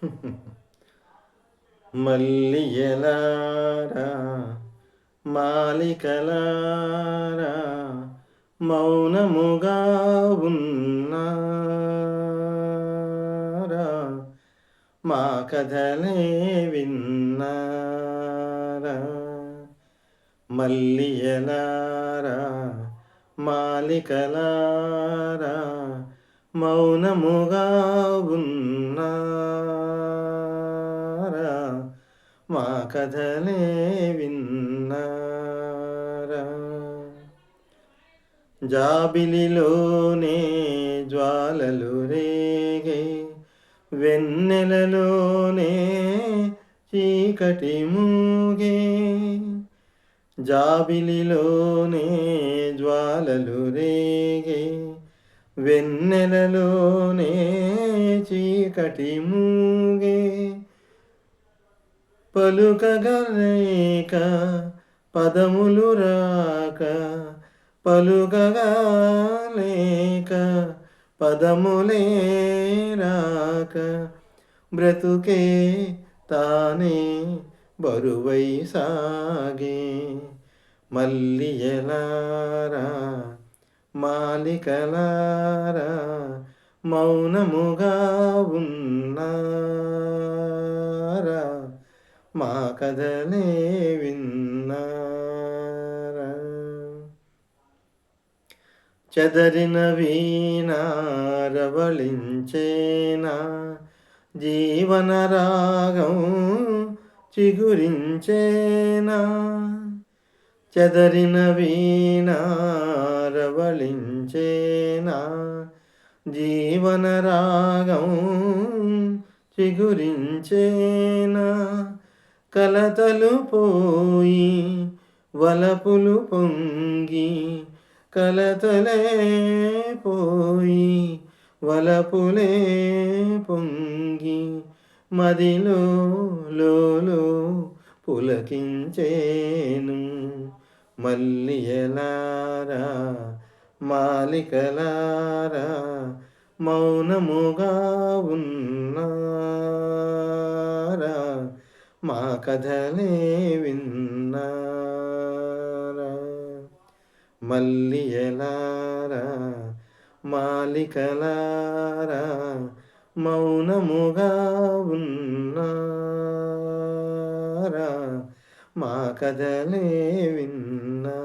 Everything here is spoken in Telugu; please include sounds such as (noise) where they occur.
(laughs) మల్లియలారా మాలికలారా మౌనముగా ఉన్నారా మా కథలే విన్నారా మల్లియలారా మాలికలారా మౌనముగా ఉన్నారా మా కథలే విన్నారా? జాబిలిలోనే జ్వాలలు రేగే వెన్నెలలోనే చీకటి మూగే. జాబిలిలోనే జ్వాలలు రేగే వెన్నెలలోనే చీకటి మూగే. పలుకగలేక పదములు రాక పలుకగాలేక పదములే రాక బ్రతుకే తానే బరువై సాగే మల్లియలారా మాలికలారా మౌనముగా ఉన్నా మా కథలే విన్నారా? చదరిన వీణారవళించేనా? జీవన రాగం చిగురించేనా? చదరిన వీణారవళించేనా? జీవన రాగం చిగురించేనా? కలతలు పోయి వలపులు పొంగి కలతలే పోయి వలపులే పొంగి మదిలో లోలో పులకించేను మల్లియలారా మాలికలారా మౌనముగా ఉన్నారా? మా కథలే విన్నారా? మల్లియలారా మాలికలారా మౌనముగా ఉన్నారా? మా కథలే విన్నా